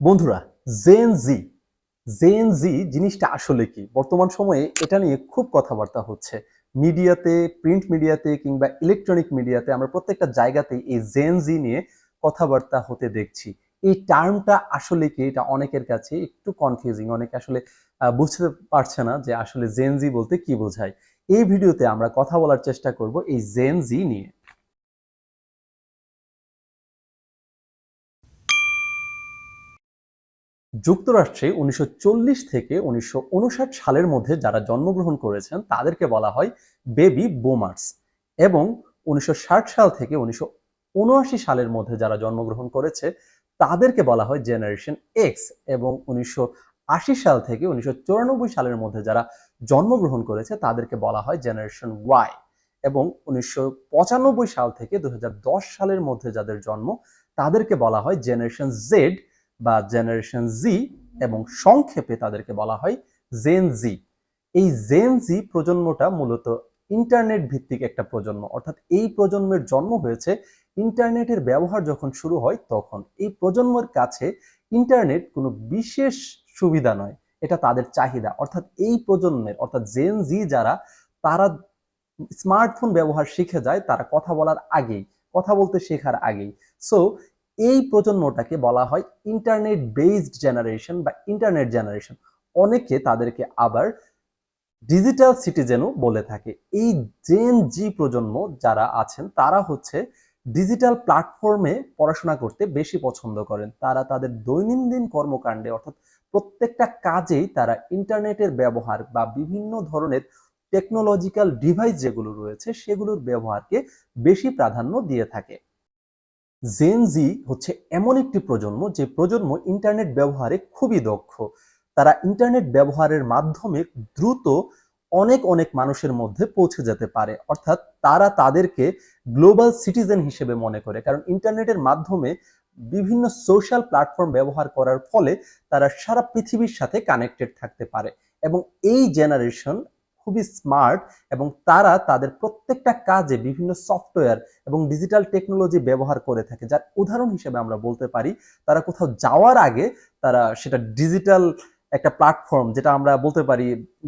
বন্ধুরা জেন জি জেন জি জিনিসটা আসলে কি? বর্তমান সময়ে এটা নিয়ে খুব কথাবার্তা হচ্ছে। মিডিয়াতে প্রিন্ট মিডিয়াতে কিংবা ইলেকট্রনিক মিডিয়াতে আমরা প্রত্যেকটা জায়গাতেই এই জেন জি নিয়ে কথাবার্তা হতে দেখছি। এই টার্মটা আসলে কি? এটা অনেকের কাছে একটু কনফিউজিং অনেকে আসলে বুঝতে পারছে না যে আসলে জেন জি বলতে কি বোঝায়। এই ভিডিওতে আমরা কথা বলার চেষ্টা করব এই জেন জি নিয়ে। যুক্তরাষ্ট্রে উনিশশো চল্লিশ থেকে উনিশশো উনষাট সালের মধ্যে যারা জন্মগ্রহণ করেছেন, তাদেরকে বলা হয় বেবি বুমার্স। এবং উনিশশো ষাট সাল থেকে উনিশশো উনআশি সালের মধ্যে যারা জন্মগ্রহণ করেছে, তাদেরকে বলা হয় জেনারেশন এক্স। এবং উনিশশো আশি সাল থেকে উনিশশো সালের মধ্যে যারা জন্মগ্রহণ করেছে, তাদেরকে বলা হয় জেনারেশন ওয়াই। এবং উনিশশো পঁচানব্বই সাল থেকে দু হাজার দশ সালের মধ্যে যাদের জন্ম, তাদেরকে বলা হয় জেনারেশন জেড। বা জেনারেশন জি এবং সংক্ষেপে তাদেরকে বলা হয় জেন জি এই জেন জি প্রজন্মটা মূলত ইন্টারনেট ভিত্তিক একটা প্রজন্ম। অর্থাৎ এই প্রজন্মের জন্ম হয়েছে ইন্টারনেটের ব্যবহার যখন শুরু হয় তখন। এই প্রজন্মের কাছে ইন্টারনেট কোনো বিশেষ সুবিধা নয়, এটা তাদের চাহিদা। অর্থাৎ এই প্রজন্মের, অর্থাৎ জেন জি যারা, তারা স্মার্টফোন ব্যবহার শিখে যায়, তারা কথা বলার আগেই, কথা বলতে শেখার আগেই। সো এই প্রজন্মটাকে বলা হয় ইন্টারনেট বেসড জেনারেশন বা ইন্টারনেট জেনারেশন অনেকে তাদেরকে আবার ডিজিটাল সিটিজেনও বলে থাকে। এই জেন জি প্রজন্ম যারা আছেন, তারা হচ্ছে ডিজিটাল প্ল্যাটফর্মে পড়াশোনা করতে বেশি পছন্দ করেন। তারা তাদের দৈনন্দিন কর্মকাণ্ডে অর্থাৎ প্রত্যেকটা কাজেই তারা ইন্টারনেটের ব্যবহার বা বিভিন্ন ধরনের টেকনোলজিক্যাল ডিভাইস যেগুলো রয়েছে, সেগুলোর ব্যবহারকে বেশি প্রাধান্য দিয়ে থাকে। জেন জি হচ্ছে এমন একটি প্রজন্ম যে প্রজন্ম ইন্টারনেট ব্যবহারে খুবই দক্ষ। তারা ইন্টারনেট ব্যবহারের মাধ্যমে দ্রুত অনেক অনেক মানুষের মধ্যে পৌঁছে যেতে পারে। অর্থাৎ তারা তাদেরকে গ্লোবাল সিটিজেন হিসেবে মনে করে। কারণ ইন্টারনেটের মাধ্যমে বিভিন্ন সোশ্যাল প্ল্যাটফর্ম ব্যবহার করার ফলে তারা সারা পৃথিবীর সাথে কানেক্টেড থাকতে পারে। এবং এই জেনারেশন খুবই স্মার্ট এবং তারা তাদের প্রত্যেকটা কাজে বিভিন্ন সফটওয়্যার এবং ডিজিটাল টেকনোলজি ব্যবহার করে থাকে। যার উদাহরণ হিসেবে আমরা বলতে পারি, তারা কোথাও যাওয়ার আগে তারা সেটা ডিজিটাল একটা প্ল্যাটফর্ম যেটা আমরা বলতে পারি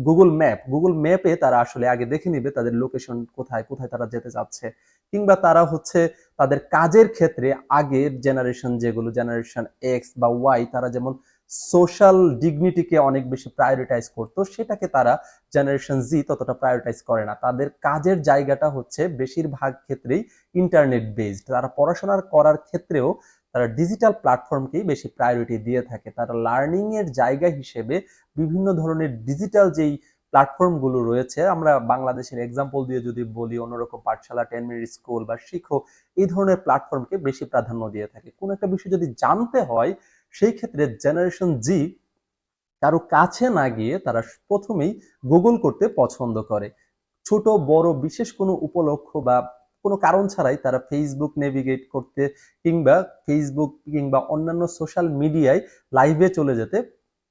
গুগল ম্যাপ গুগল ম্যাপে তারা আসলে আগে দেখে নিবে তাদের লোকেশন কোথায় কোথায় তারা যেতে চাচ্ছে কিংবা তারা হচ্ছে তাদের কাজের ক্ষেত্রে আগের জেনারেশন যেগুলো জেনারেশন এক্স বা ওয়াই তারা যেমন সোশ্যাল ডিগনিটিকে অনেক বেশি প্রায়োরিটাইজ করতো, সেটাকে তারা জেনারেশন জি ততটা প্রায়োরিটাইজ করে না। তাদের কাজের জায়গাটা হচ্ছে বেশিরভাগ ক্ষেত্রেই ইন্টারনেট বেসড তারা পড়াশোনা করার ক্ষেত্রেও তারা ডিজিটাল প্ল্যাটফর্মকেই বেশি প্রায়োরিটি দিয়ে থাকে। তারা লার্নিং এর জায়গা হিসেবে বিভিন্ন ধরনের ডিজিটাল যেই প্ল্যাটফর্মগুলো রয়েছে, আমরা বাংলাদেশের এক্সাম্পল দিয়ে যদি বলি, অন্যরকম পাঠশালা টেন মিনিট স্কুল বা শিখো এই ধরনের প্ল্যাটফর্মকে বেশি প্রাধান্য দিয়ে থাকে। কোনো একটা বিষয় যদি জানতে হয় সেই ক্ষেত্রে জেনারেশন জি কারও কাছে না গিয়ে তারা প্রথমেই গুগল করতে পছন্দ করে। ছোট, বড়, বিশেষ কোনো উপলক্ষ বা কোনো কারণ ছাড়াই তারা ফেসবুক নেভিগেট করতে কিংবা ফেসবুক কিংবা অন্যান্য সোশ্যাল মিডিয়ায় লাইভে চলে যেতে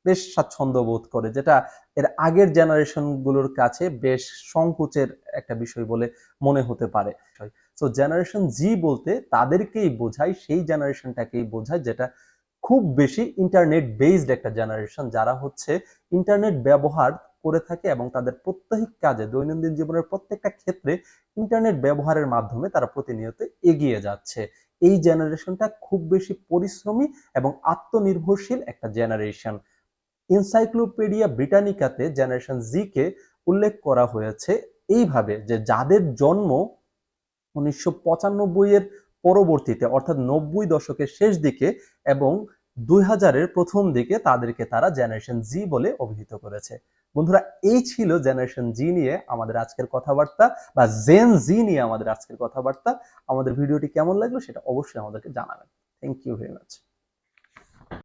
বেশ স্বাচ্ছন্দ্য বোধ করে, যেটা এর আগের জেনারেশনগুলোর কাছে বেশ সংকোচের একটা বিষয় বলে মনে হতে পারে। সো জেনারেশন জি বলতে তাদেরকেই বোঝায়, সেই জেনারেশনটাকেই বোঝায়, যেটা খুব বেশি ইন্টারনেট বেসড একটা জেনারেশন যারা হচ্ছে ইন্টারনেট ব্যবহার করে থাকে এবং তাদের প্রত্যেক কাজে, দৈনন্দিন জীবনের প্রত্যেকটা ক্ষেত্রে ইন্টারনেট ব্যবহারের মাধ্যমে তারা প্রতিনিয়ত এগিয়ে যাচ্ছে। এই জেনারেশনটা খুব বেশি পরিশ্রমী এবং আত্মনির্ভরশীল একটা জেনারেশন এনসাইক্লোপিডিয়া ব্রিটানিকাতে জেনারেশন জি কে উল্লেখ করা হয়েছে এইভাবে যে যাদের জন্ম উনিশশো পঁচানব্বই এর পরবর্তীতে, অর্থাৎ নব্বই দশকের শেষ দিকে এবং দুই হাজারের প্রথম দিকে তাদেরকে তারা জেনারেশন জি বলে অভিহিত করেছে। বন্ধুরা, এই ছিল জেনারেশন জি নিয়ে আমাদের আজকের কথাবার্তা বা জেন জি নিয়ে আমাদের আজকের কথাবার্তা। আমাদের ভিডিওটি কেমন লাগল সেটা অবশ্যই আমাদেরকে জানাবেন। Thank you very much